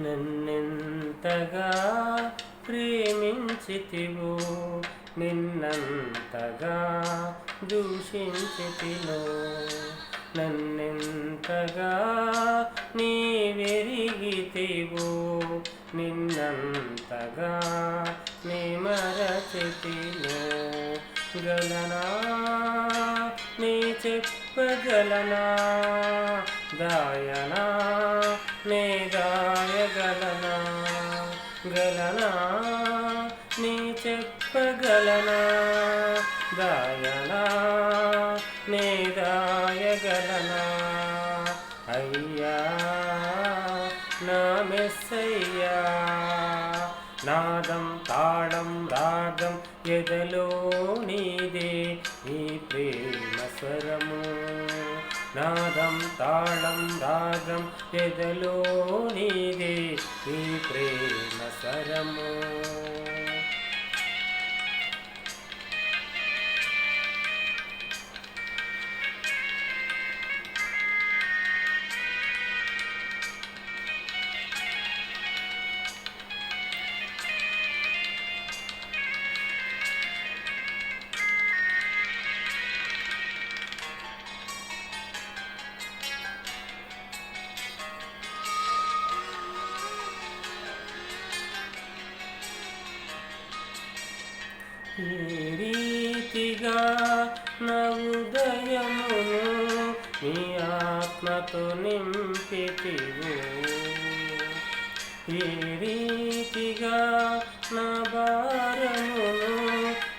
నిన్నెంతగా ప్రేమించితివో నిన్నంతగా దూషించితిలో. నన్నెంతగా నీ వెరిగితివో నిన్నంతగా నీ మరచితిలో గలనా నీ చెప్పగలనా? గలనా నీ చెప్పగలనా? దాయనా నీ దాయగలనా అయ్యా నా మెస్సయ్యా నాదం తాళం రాగం ఎదలో నాదం తాళం రాగం ఎదలో నీదే ఈ ప్రేమ సరము. ఈ రీతిగా నా ఉదయమును నీ ఆత్మతో నింపితివు. ఈ రీతిగా నా భారమును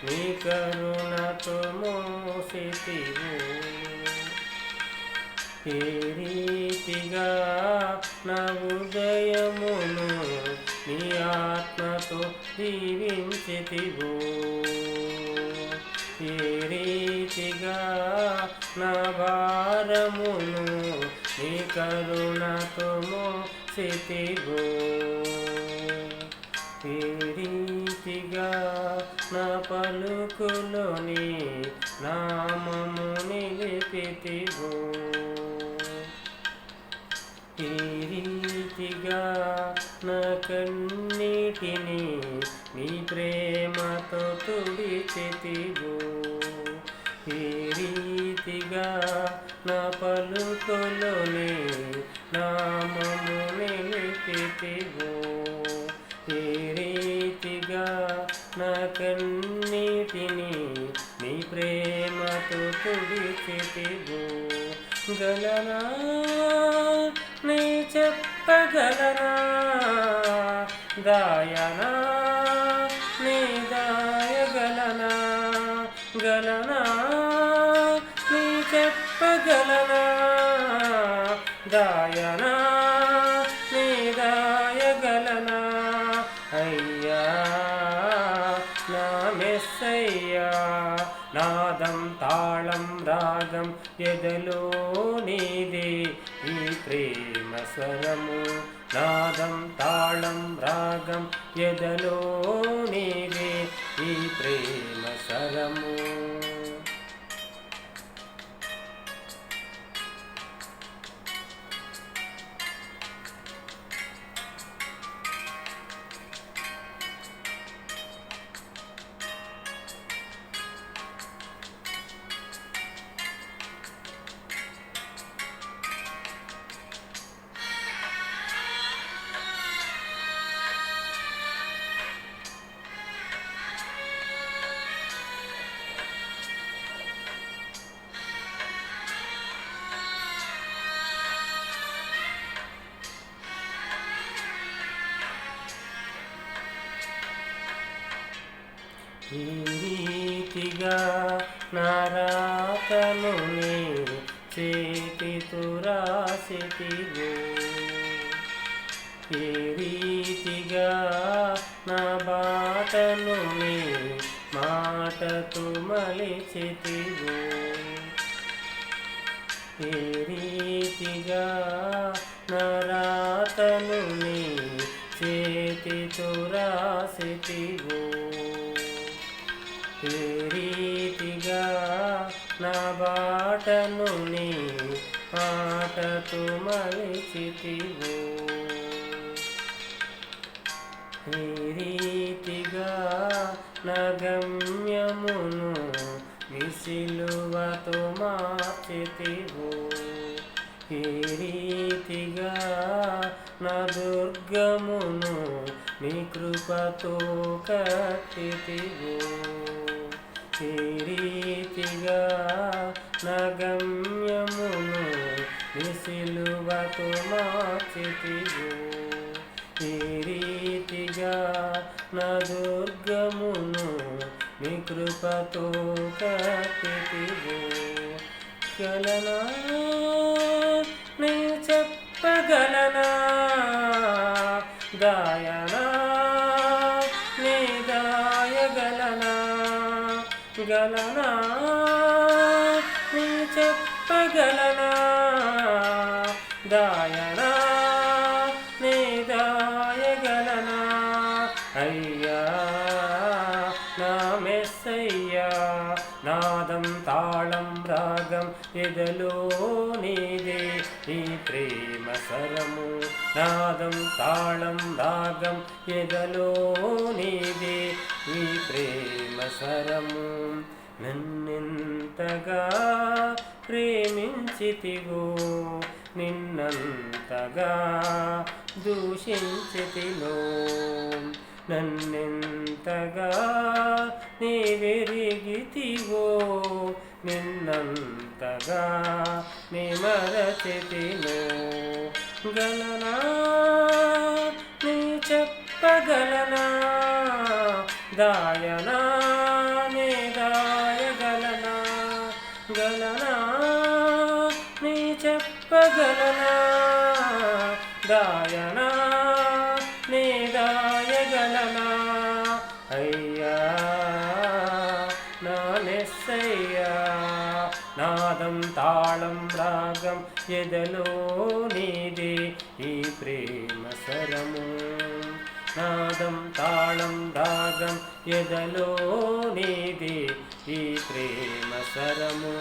నీ కరుణతో మోసితివు. ఈ రీతిగా నా ఉదయమును నీ ఆత్మతో దీవించితివో ఏ రీతిగా నా భారమును నీ కరుణతో మోసితివో. ఈ రీతిగా నా పలుకులోని నామము నా కన్నీటిని నీ ప్రేమతో తుడిచితివు ఈ రీతిగా నా పలుకులోని నామము నిలిపితివు ఈ రీతిగా నా కన్నీటిని నీ ప్రేమతో తుడిచితివు గలనా? నీ చెప్పగలనా? దాయనా నీ దాయగలనా గలనా గలనా నీ చెప్పగలనా దాయనా నీ దాయగలనా అయ్యా నా మెస్సయ్యా నాదం తాళం రాగం ఎదలో నీదే ఈ ప్రేమ స్వరము. నాదం తాళం రాగం ఎదలో నీవే ఈ ప్రేమ సరము ఈ రీతిగా నారాతను నీవు చేతితో రాసితివో ఈ రీతిగా నా బాటను నీవు మాటతో మలిచితివో. ఈ రీతిగా నా రాతను నీ చేతితో రాసితివో ఈ రీతిగా నా బాటను నీ ఆటతో మలిచితివు. ఈ రీతిగా గమ్యమును విసిలువతో మార్చితివు. ఈ రీతిగా నా దుర్గమును నీ కృపతో కట్టితివో. ఈ రీతిగా నగమ్యమును నిశిలువతో మార్చితివో ఈ రీతిగా నా దుర్గమును నీ కృపతో కట్టితివో గలనా నీ చెప్పగలనా? గాయా గలనా నీ చెప్పగలనా? దాయనా? నీ దాయగలనా? అయ్యా నా మెస్సయ్యా నాదం తాళం రాగం ఎదలో నీదే నీ ప్రేమ సరము. నాదం తాళం రాగం ఎదలో నీదే నీ ప్రేమ సరము నన్నెంతగా ప్రేమించితివో నిన్నంతగా దూషించితిలో నన్నెంతగా నీ వెరిగితివో నిన్నంతగా నీ మరచితిలో గలనా దాయనా నీ దాయగలనా గలనా నీ చెప్పగలనా దాయనా నీ దాయగలనా అయ్యా నా నెస్సయ్యా నాదం తాళం రాగం ఎదలో నీదే ఈ ప్రేమ సరము. నాదం తాళం రాగం ఎదలో నీది ఈ ప్రేమ సరము.